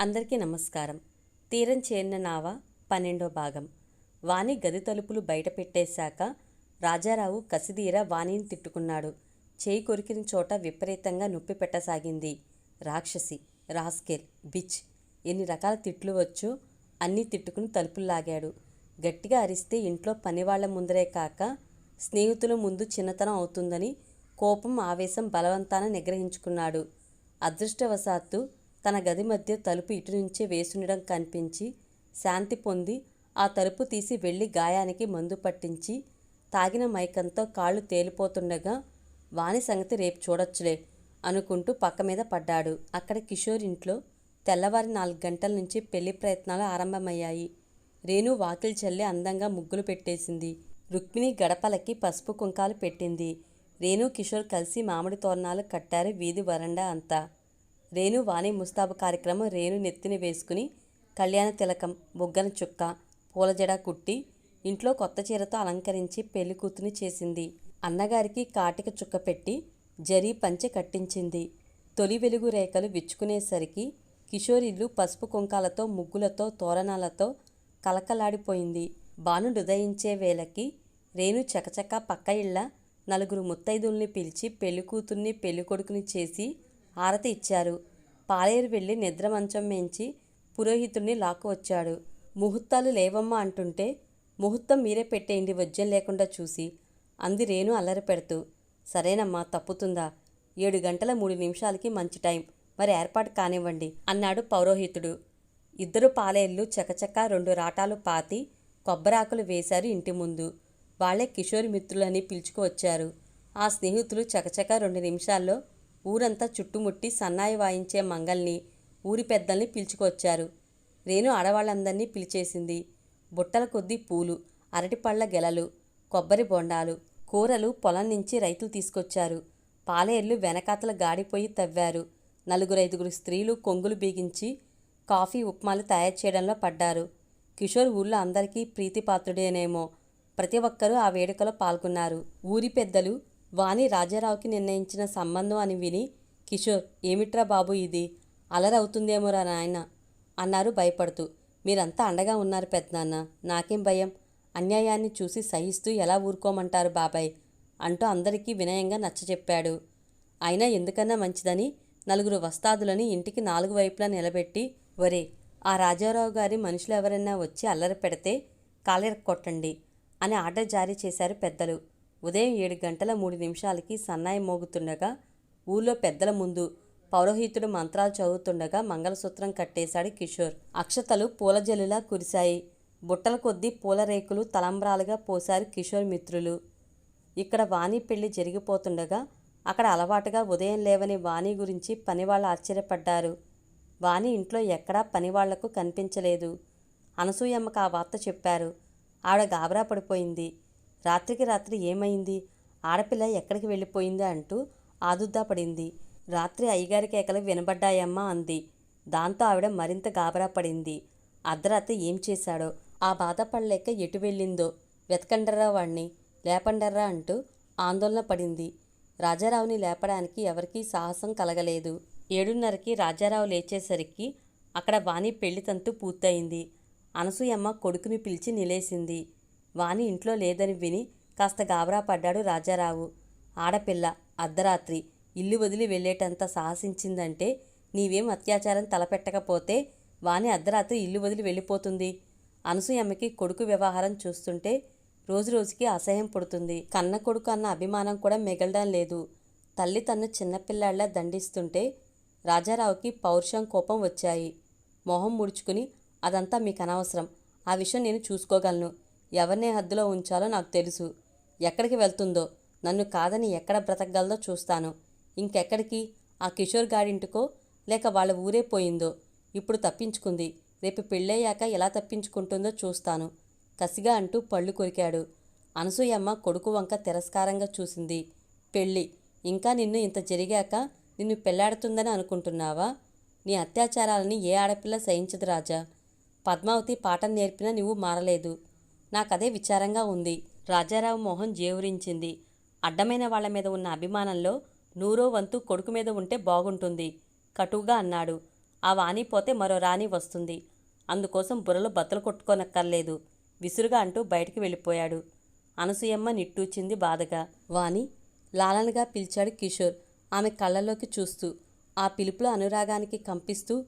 అందరికీ నమస్కారం. తీరం చేరిన నావ పన్నెండో భాగం. వాణి గది తలుపులు బయట పెట్టేశాక రాజారావు కసిదీర వాణిని తిట్టుకున్నాడు. చేయి కొరికిన చోట విపరీతంగా నొప్పి పెట్టసాగింది. రాక్షసి రాస్కెల్ బిచ్ ఎన్ని రకాల తిట్లు వచ్చో అన్నీ తిట్టుకుని తలుపులు లాగాడు. గట్టిగా అరిస్తే ఇంట్లో పనివాళ్ళ ముందరే కాక స్నేహితుల ముందు చిన్నతనం అవుతుందని కోపం ఆవేశం బలవంతాన నిగ్రహించుకున్నాడు. అదృష్టవశాత్తు తన గది మధ్య తలుపు ఇటు నుంచే వేసుండడం కనిపించి శాంతి పొంది ఆ తలుపు తీసి వెళ్ళి గాయానికి మందు పట్టించి తాగిన మైకంతో కాళ్ళు తేలిపోతుండగా వాని సంగతి రేపు చూడొచ్చులే అనుకుంటూ పక్క మీద పడ్డాడు. అక్కడ కిషోర్ ఇంట్లో తెల్లవారి నాలుగు గంటల నుంచి పెళ్ళి ప్రయత్నాలు ఆరంభమయ్యాయి. రేణు వాకిలి చల్లి అందంగా ముగ్గులు పెట్టేసింది. రుక్మిణి గడపలకి పసుపు కుంకాలు పెట్టింది. రేణు కిషోర్ కలిసి మామిడి తోరణాలు కట్టారు వీధి వరండా అంతా. రేణు వాణి ముస్తాబు కార్యక్రమం రేణు నెత్తిని వేసుకుని కళ్యాణ తిలకం బొగ్గన చుక్క పూలజడ కుట్టి ఇంట్లో కొత్త చీరతో అలంకరించి పెళ్ళి కూతుని చేసింది. అన్నగారికి కాటిక చుక్క పెట్టి జరీ పంచె కట్టించింది. తొలి వెలుగు రేఖలు విచ్చుకునేసరికి కిషోర్ ఇల్లు పసుపు కుంకాలతో ముగ్గులతో తోరణాలతో కలకలాడిపోయింది. బాను హృదయించే వేళకి రేణు చకచక పక్క ఇళ్ళ నలుగురు ముత్తైదుల్ని పిలిచి పెళ్ళి కూతుర్ని పెళ్ళి కొడుకుని చేసి హారతి ఇచ్చారు. పాలేరు వెళ్ళి నిద్ర మంచం మేంచి పురోహితుడిని లాక్కు వచ్చాడు ముహూర్తాలు లేవమ్మా అంటుంటే ముహూర్తం మీరే పెట్టేయండి వజ్యం లేకుండా చూసి. అంది రేణు అల్లరి పెడుతూ సరేనమ్మా తప్పుతుందా? ఏడు గంటల మూడు నిమిషాలకి మంచి టైం. మరి ఏర్పాటు కానివ్వండి అన్నాడు పౌరోహితుడు. ఇద్దరు పాలేళ్ళు చకచక రెండు రాటాలు పాతి కొబ్బరాకులు వేశారు ఇంటి ముందు. వాళ్ళే కిషోర్ మిత్రులని పిలుచుకువచ్చారు ఆ స్నేహితులు చకచక రెండు నిమిషాల్లో ఊరంతా చుట్టుముట్టి సన్నాయి వాయించే మంగల్ని ఊరి పెద్దల్ని పిలుచుకొచ్చారు. రేణు ఆడవాళ్ళందరినీ పిలిచేసింది. బుట్టల కొద్దీ పూలు అరటిపళ్ళ గెలలు కొబ్బరి బొండాలు కూరలు పొలం నుంచి రైతులు తీసుకొచ్చారు. పాలేర్లు వెనకాతల గాడిపోయి తవ్వారు. నలుగురు ఐదుగురు స్త్రీలు కొంగులు బీగించి కాఫీ ఉప్మాలు తయారు చేయడంలో పడ్డారు. కిషోర్ ఊళ్ళో అందరికీ ప్రీతిపాత్రుడేనేమో. ప్రతి ఒక్కరూ ఆ వేడుకలో పాల్గొన్నారు. ఊరి పెద్దలు వాణి రాజారావుకి నిర్ణయించిన సంబంధం అని విని కిషోర్ ఏమిట్రా బాబు ఇది? అలరవుతుందేమోరా నాయన అన్నారు భయపడుతూ. మీరంతా అండగా ఉన్నారు పెద్దనాన్న. నాకేం భయం? అన్యాయాన్ని చూసి సహిస్తూ ఎలా ఊరుకోమంటారు బాబాయ్ అంటూ అందరికీ వినయంగా నచ్చచెప్పాడు అయినా ఎందుకన్నా మంచిదని? నలుగురు వస్తాదులని ఇంటికి నాలుగు వైపులా నిలబెట్టి ఒరే ఆ రాజారావు గారి మనుషులు ఎవరైనా వచ్చి అల్లరి పెడితే కాలెర కొట్టండి అని ఆర్డర్ జారీ చేశారు పెద్దలు. ఉదయం ఏడు గంటల మూడు నిమిషాలకి సన్నాయి మోగుతుండగా ఊళ్ళో పెద్దల ముందు పౌరోహితుడు మంత్రాలు చదువుతుండగా మంగళసూత్రం కట్టేశాడు కిషోర్. అక్షతలు పూల జల్లులా కురిశాయి. బుట్టల కొద్దీ పూల రేకులు తలంబ్రాలుగా పోశారు కిషోర్ మిత్రులు. ఇక్కడ వాణి పెళ్ళి జరిగిపోతుండగా అక్కడ అలవాటుగా ఉదయం లేవని వాణి గురించి పనివాళ్ళు ఆశ్చర్యపడ్డారు. వాణి ఇంట్లో ఎక్కడా పనివాళ్ళకు కనిపించలేదు. అనసూయమ్మకు ఆ వార్త చెప్పారు. ఆవిడ గాబరా పడిపోయింది. రాత్రికి రాత్రి ఏమైంది? ఆడపిల్ల ఎక్కడికి వెళ్ళిపోయింది అంటూ ఆదుద్దా పడింది. రాత్రి అయ్యగారి కేకలు వినబడ్డాయమ్మా అంది. దాంతో ఆవిడ మరింత గాబరా పడింది. అర్ధరాత్రి ఏం చేశాడో ఆ బాధపడలేక ఎటు వెళ్ళిందో వెతకండర్రా వాణ్ణి లేపండర్రా అంటూ ఆందోళన పడింది. రాజారావుని లేపడానికి ఎవరికీ సాహసం కలగలేదు. ఏడున్నరకి రాజారావు లేచేసరికి అక్కడ వాణి పెళ్ళి తంతు పూర్తయింది. అనసూయమ్మ కొడుకుని పిలిచి నిలేసింది. వాణి ఇంట్లో లేదని విని కాస్త గాబరా పడ్డాడు రాజారావు. ఆడపిల్ల అర్ధరాత్రి ఇల్లు వదిలి వెళ్ళేటంత సాహసించిందంటే నీవేం అత్యాచారం తలపెట్టకపోతే వాణి అర్ధరాత్రి ఇల్లు వదిలి వెళ్ళిపోతుంది. అనసూయమ్మకి కొడుకు వ్యవహారం చూస్తుంటే రోజు రోజుకి అసహ్యం పుడుతుంది. కన్న కొడుకు అన్న అభిమానం కూడా మిగలడం లేదు. తల్లి తన్ను చిన్నపిల్లాళ్ళా దండిస్తుంటే రాజారావుకి పౌరుషం కోపం వచ్చాయి. మొహం ముడుచుకుని అదంతా మీకు అనవసరం ఆ విషయం నేను చూసుకోగలను. ఎవరిని హద్దులో ఉంచాలో నాకు తెలుసు. ఎక్కడికి వెళ్తుందో నన్ను కాదని ఎక్కడ బ్రతకగలదో చూస్తాను. ఇంకెక్కడికి? ఆ కిషోర్ గాడింటికో లేక వాళ్ళ ఊరే పోయిందో? ఇప్పుడు తప్పించుకుంది. రేపు పెళ్ళయ్యాక ఎలా తప్పించుకుంటుందో చూస్తాను. కసిగా అంటూ పళ్ళు కొరికాడు. అనసూయమ్మ కొడుకు వంక తిరస్కారంగా చూసింది. పెళ్ళి ఇంకా నిన్ను ఇంత జరిగాక నిన్ను పెళ్ళాడుతుందని అనుకుంటున్నావా? నీ అత్యాచారాలని ఏ ఆడపిల్ల సహించదు రాజా. పద్మావతి పాఠం నేర్పినా నువ్వు మారలేదు. నాకదే విచారంగా ఉంది. రాజారావు మోహన్ జేవురించింది. అడ్డమైన వాళ్ళ మీద ఉన్న అభిమానంలో నూరో వంతు కొడుకు మీద ఉంటే బాగుంటుంది. కటువుగా అన్నాడు. ఆ వాణి పోతే మరో రాణి వస్తుంది. అందుకోసం బుర్రలో బద్దలు కొట్టుకోనక్కర్లేదు. విసురుగా అంటూ బయటికి వెళ్ళిపోయాడు. అనసూయమ్మ నిట్టూచింది బాధగా. వాణి లాలనగా పిలిచాడు కిషోర్. ఆమె కళ్ళలోకి చూస్తూ ఆ పిలుపులో అనురాగానికి కంపిస్తూ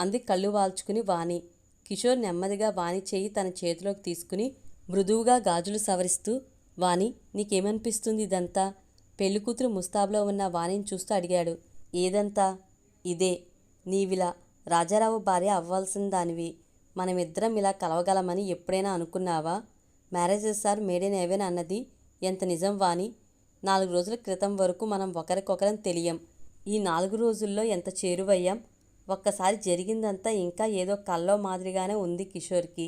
అంది కళ్ళు వాల్చుకుని వాణి. కిషోర్ నెమ్మదిగా వాణి చేయి తన చేతిలోకి తీసుకుని మృదువుగా గాజులు సవరిస్తూ వాణి నీకేమనిపిస్తుంది ఇదంతా? పెళ్ళికూతురు ముస్తాబులో ఉన్న వాణిని చూస్తూ అడిగాడు. ఏదంతా? ఇదే. నీవిలా రాజారావు భార్య అవ్వాల్సిన దానివి. మనమిద్దరం ఇలా కలవగలమని ఎప్పుడైనా అనుకున్నావా? Marriages are made in heaven అన్నది. ఎంత నిజం వాణి? నాలుగు రోజుల క్రితం వరకు మనం ఒకరికొకరం తెలియం. ఈ నాలుగు రోజుల్లో ఎంత చేరువయ్యాం? ఒక్కసారి జరిగిందంతా ఇంకా ఏదో కల్లో మాదిరిగానే ఉంది కిషోర్కి.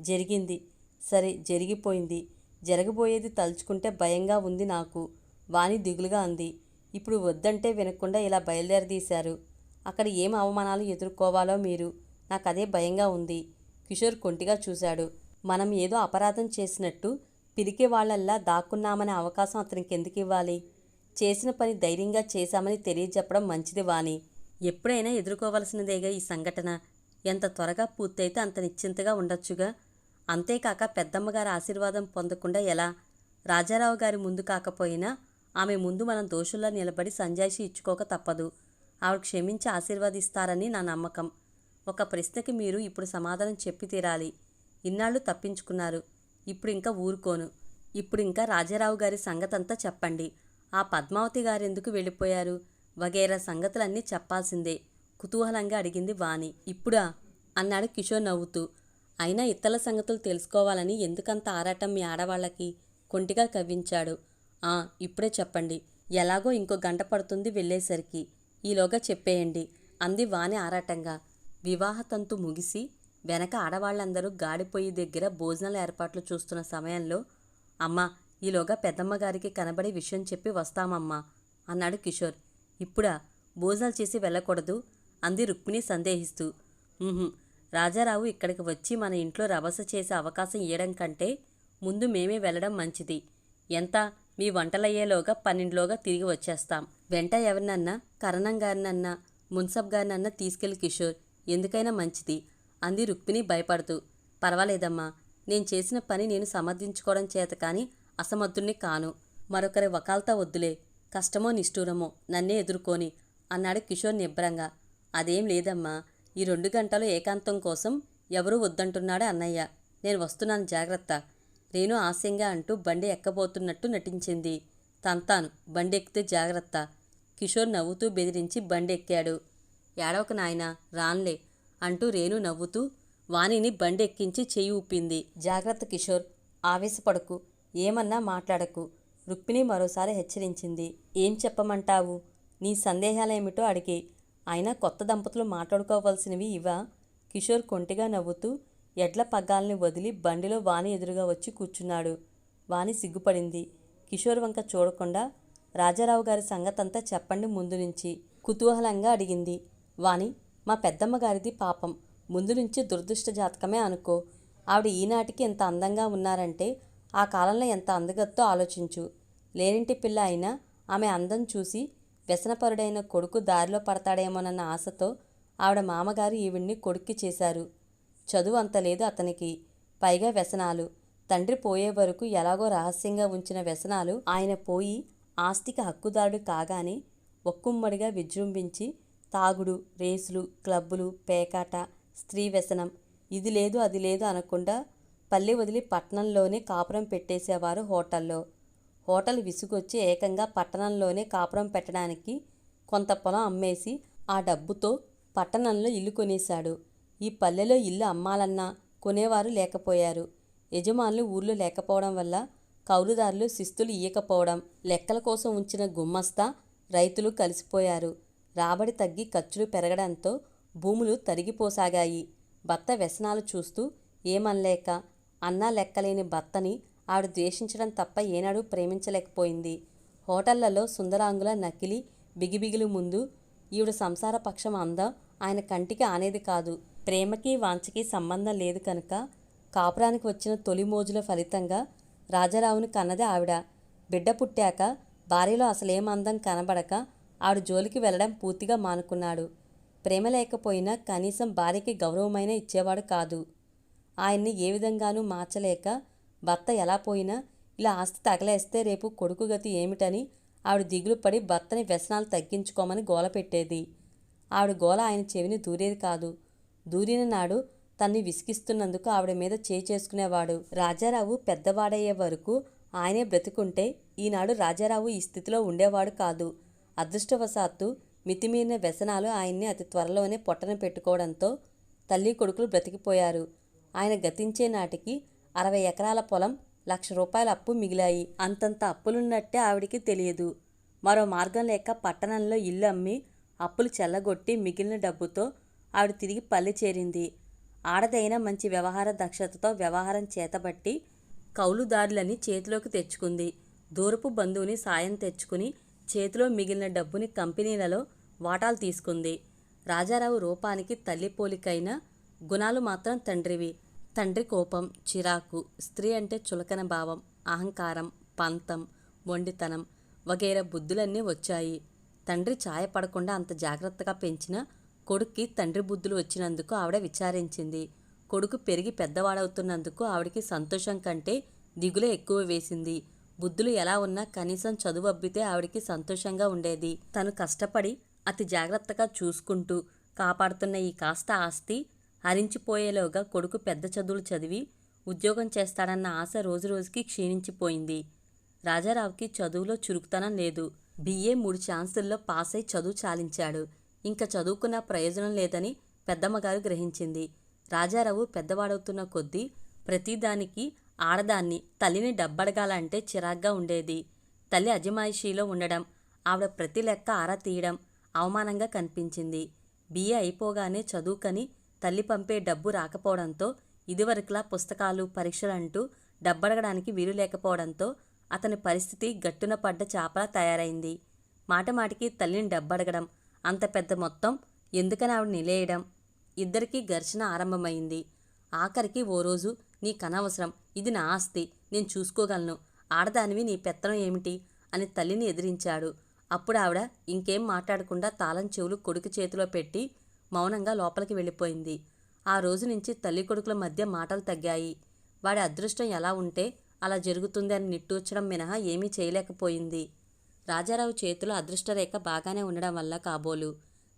జరిగింది. సరే జరిగిపోయింది. జరగబోయేది తలుచుకుంటే భయంగా ఉంది నాకు. వాణి దిగులుగా అంది. ఇప్పుడు వద్దంటే వినకుండా ఇలా బయలుదేరదీశారు. అక్కడ ఏం అవమానాలు ఎదుర్కోవాలో మీరు? నాకు అదే భయంగా ఉంది. కిషోర్ కొంటిగా చూశాడు. మనం ఏదో అపరాధం చేసినట్టు పిరికి వాళ్ళల్లా దాక్కున్నామనే అవకాశం అతనికి ఎందుకు ఇవ్వాలి చేసిన పని ధైర్యంగా చేశామని తెలియజెప్పడం మంచిది వాణి. ఎప్పుడైనా ఎదుర్కోవలసినదేగా ఈ సంఘటన? ఎంత త్వరగా పూర్తయితే అంత నిశ్చింతగా ఉండొచ్చుగా? అంతేకాక పెద్దమ్మగారి ఆశీర్వాదం పొందకుండా ఎలా? రాజారావు గారి ముందు కాకపోయినా ఆమె ముందు మనం దోషుల్లా నిలబడి సంజాయిషి ఇచ్చుకోక తప్పదు. ఆవిడ క్షమించి ఆశీర్వదిస్తారని నా నమ్మకం. ఒక ప్రశ్నకి మీరు ఇప్పుడు సమాధానం చెప్పి తీరాలి. ఇన్నాళ్ళు తప్పించుకున్నారు. ఇప్పుడు ఇంకా ఊరుకోను. ఇప్పుడు ఇంకా రాజారావు గారి సంగతంతా చెప్పండి. ఆ పద్మావతి గారెందుకు వెళ్ళిపోయారు? వగైరా సంగతులన్నీ చెప్పాల్సిందే. కుతూహలంగా అడిగింది వాణి. ఇప్పుడా? అన్నాడు కిషోర్ నవ్వుతూ. అయినా ఇతల సంగతులు తెలుసుకోవాలని ఎందుకంత ఆరాటం మీ ఆడవాళ్ళకి? కొంటిగా కవ్వించాడు. ఆ ఇప్పుడే చెప్పండి. ఎలాగో ఇంకో గంట పడుతుంది వెళ్ళేసరికి. ఈలోగా చెప్పేయండి అంది వాణి ఆరాటంగా. వివాహ తంతు ముగిసి వెనక ఆడవాళ్ళందరూ గాడిపోయి దగ్గర భోజనాల ఏర్పాట్లు చూస్తున్న సమయంలో అమ్మా ఈలోగా పెద్దమ్మగారికి కనబడి విషయం చెప్పి వస్తామమ్మా అన్నాడు కిషోర్. ఇప్పుడా? భోజనాలు చేసి వెళ్ళకూడదు? అంది రుక్మిణి సందేహిస్తూ. రాజారావు ఇక్కడికి వచ్చి మన ఇంట్లో రభస చేసే అవకాశం ఇవ్వడం కంటే ముందు మేమే వెళ్ళడం మంచిది. ఎంత? మీ వంటలయ్యేలోగా పన్నెండులోగా తిరిగి వచ్చేస్తాం. వెంట ఎవరినన్నా? కరణం గారినన్నా? మున్సబ్ గారినన్నా తీసుకెళ్ళి కిషోర్ ఎందుకైనా మంచిది అంది రుక్మిణి భయపడుతూ. పర్వాలేదమ్మా నేను చేసిన పని నేను సమర్థించుకోవడం చేత కానీ అసమర్థుణ్ణి కాను. మరొకరి వకాల్తా వద్దులే కష్టమో నిష్ఠూరమో నన్నే ఎదుర్కొని అన్నాడు కిషోర్ నిబ్బరంగా. అదేం లేదమ్మా ఈ రెండు గంటలు ఏకాంతం కోసం ఎవరూ వద్దంటున్నాడు అన్నయ్య. నేను వస్తున్నాను జాగ్రత్త. రేణు ఆశయంగా అంటూ బండి ఎక్కబోతున్నట్టు నటించింది. తంతాను బండి ఎక్కితే జాగ్రత్త. కిషోర్ నవ్వుతూ బెదిరించి బండి ఎక్కాడు. ఏడవక నాయనా రాన్లే అంటూ రేణు నవ్వుతూ వాణిని బండి ఎక్కించి చెయ్యి ఊపింది. జాగ్రత్త కిషోర్ ఆవేశపడకు ఏమన్నా మాట్లాడకు. రుక్మిణి మరోసారి హెచ్చరించింది. ఏం చెప్పమంటావు? నీ సందేహాలేమిటో అడిగి. అయినా కొత్త దంపతులు మాట్లాడుకోవాల్సినవి ఇవా కిషోర్ కొంటిగా నవ్వుతూ ఎడ్ల పగ్గాల్ని వదిలి బండిలో వాణి ఎదురుగా వచ్చి కూర్చున్నాడు. వాణి సిగ్గుపడింది. కిషోర్ వంక చూడకుండా రాజారావు గారి సంగతంతా చెప్పండి ముందు నుంచి కుతూహలంగా అడిగింది. వాణి మా పెద్దమ్మ గారిది పాపం. ముందు నుంచి దురదృష్ట జాతకమే అనుకో. ఆవిడ ఈనాటికి ఇంత అందంగా ఉన్నారంటే ఆ కాలంలో ఎంత అందగత్తో ఆలోచించు. లేనింటి పిల్ల అయినా ఆమె అందం చూసి వ్యసనపరుడైన కొడుకు దారిలో పడతాడేమోనన్న ఆశతో ఆవిడ మామగారు ఈవిడ్ని కొడుక్కి చేశారు. చదువు అంత లేదు అతనికి. పైగా వ్యసనాలు. తండ్రి పోయే వరకు ఎలాగో రహస్యంగా ఉంచిన వ్యసనాలు ఆయన పోయి ఆస్తికి హక్కుదారుడు కాగానే ఒక్కుమ్మడిగా విజృంభించి తాగుడు రేసులు క్లబ్బులు పేకాట స్త్రీ వ్యసనం ఇది లేదు అది లేదు అనకుండా పల్లె వదిలి పట్టణంలోనే కాపురం పెట్టేసేవారు హోటల్లో. హోటల్ విసుగొచ్చి ఏకంగా పట్టణంలోనే కాపురం పెట్టడానికి కొంత పొలం అమ్మేసి ఆ డబ్బుతో పట్టణంలో ఇల్లు కొనేశాడు. ఈ పల్లెలో ఇల్లు అమ్మాలన్నా కొనేవారు లేకపోయారు. యజమానులు ఊర్లో లేకపోవడం వల్ల కౌలుదారులు శిస్తులు ఇయ్యకపోవడం లెక్కల కోసం ఉంచిన గుమ్మస్తా రైతులు కలిసిపోయారు. రాబడి తగ్గి ఖర్చులు పెరగడంతో భూములు తరిగిపోసాగాయి. భర్త వ్యసనాలు చూస్తూ ఏమనలేక అన్నా లెక్కలేని భర్తని ఆవిడ ద్వేషించడం తప్ప ఏనాడు ప్రేమించలేకపోయింది. హోటళ్ళలో సుందరాంగుల నకిలీ బిగిబిగిలు ముందు ఈవిడ సంసార పక్షం అందం ఆయన కంటికి ఆనేది కాదు. ప్రేమకి వాంఛకి సంబంధం లేదు కనుక కాపురానికి వచ్చిన తొలి మోజుల ఫలితంగా రాజారావుని కన్నది ఆవిడ. బిడ్డ పుట్టాక భార్యలో అసలేం అందం కనబడక ఆవిడ జోలికి వెళ్ళడం పూర్తిగా మానుకున్నాడు. ప్రేమ లేకపోయినా కనీసం భార్యకి గౌరవమైన ఇచ్చేవాడు కాదు. ఆయన్ని ఏ విధంగానూ మార్చలేక భర్త ఎలా పోయినా ఇలా ఆస్తి తగలేస్తే రేపు కొడుకు గతి ఏమిటని ఆవిడ దిగులు పడి భర్తని వ్యసనాలు తగ్గించుకోమని గోల పెట్టేది. ఆవిడ గోల ఆయన చెవిని దూరేది కాదు. దూరిన నాడు తన్ని విసిగిస్తున్నందుకు ఆవిడ మీద చేయి చేసుకునేవాడు. రాజారావు పెద్దవాడయ్యే వరకు ఆయనే బ్రతికుంటే ఈనాడు రాజారావు ఈ స్థితిలో ఉండేవాడు కాదు. అదృష్టవశాత్తు మితిమీరిన వ్యసనాలు ఆయన్ని అతి త్వరలోనే పొట్టన పెట్టుకోవడంతో తల్లి కొడుకులు బ్రతికిపోయారు. ఆయన గతించే నాటికి అరవై ఎకరాల పొలం లక్ష రూపాయల అప్పు మిగిలాయి. అంతంత అప్పులున్నట్టే ఆవిడికి తెలియదు. మరో మార్గం లేక పట్టణంలో ఇల్లు అమ్మి అప్పులు చెల్లగొట్టి మిగిలిన డబ్బుతో ఆవిడ తిరిగి పల్లె చేరింది. ఆడదైన మంచి వ్యవహార దక్షతతో వ్యవహారం చేతబట్టి కౌలుదారులని చేతిలోకి తెచ్చుకుంది. దూరపు బంధువుని సాయం తెచ్చుకుని చేతిలో మిగిలిన డబ్బుని కంపెనీలలో వాటాలు తీసుకుంది. రాజారావు రూపానికి తల్లి పోలికైన గుణాలు మాత్రం తండ్రివి. తండ్రి కోపం చిరాకు స్త్రీ అంటే చులకన భావం అహంకారం పంతం మొండితనం వగైరా బుద్ధులన్నీ వచ్చాయి. తండ్రి ఛాయ పడకుండా అంత జాగ్రత్తగా పెంచిన కొడుక్కి తండ్రి బుద్ధులు వచ్చినందుకు ఆవిడ విచారించింది. కొడుకు పెరిగి పెద్దవాడవుతున్నందుకు ఆవిడికి సంతోషం కంటే దిగులే ఎక్కువ వేసింది. బుద్ధులు ఎలా ఉన్నా కనీసం చదువు అబ్బితే ఆవిడికి సంతోషంగా ఉండేది. తను కష్టపడి అతి జాగ్రత్తగా చూసుకుంటూ కాపాడుతున్న ఈ కాస్త ఆస్తి హరించిపోయేలోగా కొడుకు పెద్ద చదువులు చదివి ఉద్యోగం చేస్తాడన్న ఆశ రోజురోజుకి క్షీణించిపోయింది. రాజారావుకి చదువులో చురుకుతనం లేదు. బిఏ మూడు ఛాన్సుల్లో పాస్ అయి చదువు చాలించాడు. ఇంకా చదువుకున్న ప్రయోజనం లేదని పెద్దమ్మగారు గ్రహించింది. రాజారావు పెద్దవాడవుతున్న కొద్దీ ప్రతిదానికి ఆడదాన్ని తల్లిని డబ్బడగాలంటే చిరాగ్గా ఉండేది. తల్లి అజమాయిషీలో ఉండడం ఆవిడ ప్రతి లెక్క ఆరా తీయడం అవమానంగా కనిపించింది. బిఏ అయిపోగానే చదువుకని తల్లి పంపే డబ్బు రాకపోవడంతో ఇదివరకులా పుస్తకాలు పరీక్షలంటూ డబ్బడగడానికి వీలు లేకపోవడంతో అతని పరిస్థితి గట్టున పడ్డ చాపలా తయారైంది. మాటమాటికి తల్లిని డబ్బడగడం అంత పెద్ద మొత్తం ఎందుకని ఆవిడ నిలేయడం ఇద్దరికీ ఘర్షణ ఆరంభమైంది. ఆఖరికి ఓ రోజు నీకనవసరం ఇది నా ఆస్తి నేను చూసుకోగలను ఆడదానివి నీ పెత్తనం ఏమిటి? అని తల్లిని ఎదిరించాడు. అప్పుడు ఆవిడ ఇంకేం మాట్లాడకుండా తాళం చెవులు కొడుకు చేతిలో పెట్టి మౌనంగా లోపలికి వెళ్ళిపోయింది. ఆ రోజు నుంచి తల్లి కొడుకుల మధ్య మాటలు తగ్గాయి. వాడి అదృష్టం ఎలా ఉంటే అలా జరుగుతుంది అని నిట్టూర్చడం మినహా ఏమీ చేయలేకపోయింది. రాజారావు చేతిలో అదృష్టరేఖ బాగానే ఉండడం వల్ల కాబోలు.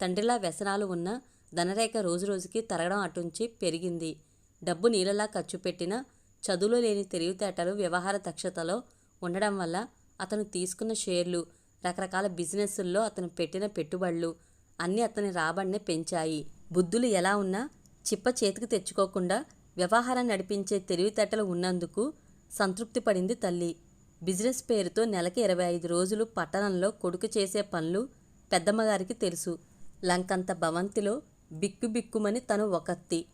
తండ్రిలా వ్యసనాలు ఉన్న ధనరేఖ రోజురోజుకి తరగడం అటుంచి పెరిగింది. డబ్బు నీళ్ళలా ఖర్చు పెట్టిన చదువులో లేని తెలివితేటలు వ్యవహార దక్షతలో ఉండడం వల్ల అతను తీసుకున్న షేర్లు రకరకాల బిజినెస్ల్లో అతను పెట్టిన పెట్టుబడులు అన్నీ అతని రాబడిని పెంచాయి. బుద్ధులు ఎలా ఉన్నా చిప్ప చేతికి తెచ్చుకోకుండా వ్యవహారం నడిపించే తెలివితేటలు ఉన్నందుకు సంతృప్తి పడింది తల్లి. బిజినెస్ పేరుతో నెలకి ఇరవై ఐదు రోజులు పట్టణంలో కొడుకు చేసే పనులు పెద్దమ్మగారికి తెలుసు. లంకంత భవంతిలో బిక్కుబిక్కుమని తను ఒకత్తి